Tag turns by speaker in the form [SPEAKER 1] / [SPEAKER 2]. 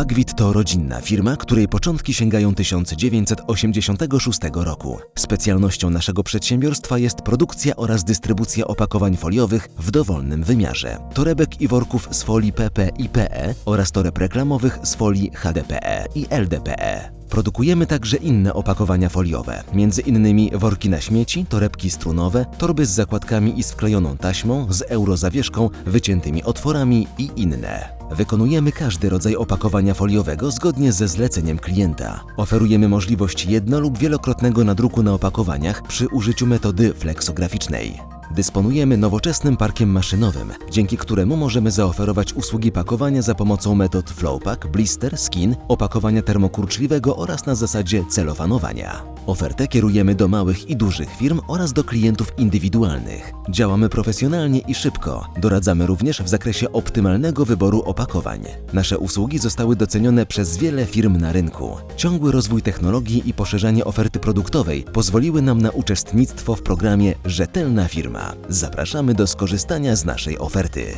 [SPEAKER 1] Pagwit to rodzinna firma, której początki sięgają 1986 roku. Specjalnością naszego przedsiębiorstwa jest produkcja oraz dystrybucja opakowań foliowych w dowolnym wymiarze. Torebek i worków z folii PP i PE oraz toreb reklamowych z folii HDPE i LDPE. Produkujemy także inne opakowania foliowe, między innymi worki na śmieci, torebki strunowe, torby z zakładkami i z wklejoną taśmą, z eurozawieszką, wyciętymi otworami i inne. Wykonujemy każdy rodzaj opakowania foliowego zgodnie ze zleceniem klienta. Oferujemy możliwość jedno- lub wielokrotnego nadruku na opakowaniach przy użyciu metody fleksograficznej. Dysponujemy nowoczesnym parkiem maszynowym, dzięki któremu możemy zaoferować usługi pakowania za pomocą metod flowpack, blister, skin, opakowania termokurczliwego oraz na zasadzie celofanowania. Ofertę kierujemy do małych i dużych firm oraz do klientów indywidualnych. Działamy profesjonalnie i szybko. Doradzamy również w zakresie optymalnego wyboru opakowań. Nasze usługi zostały docenione przez wiele firm na rynku. Ciągły rozwój technologii i poszerzanie oferty produktowej pozwoliły nam na uczestnictwo w programie Rzetelna Firma. Zapraszamy do skorzystania z naszej oferty.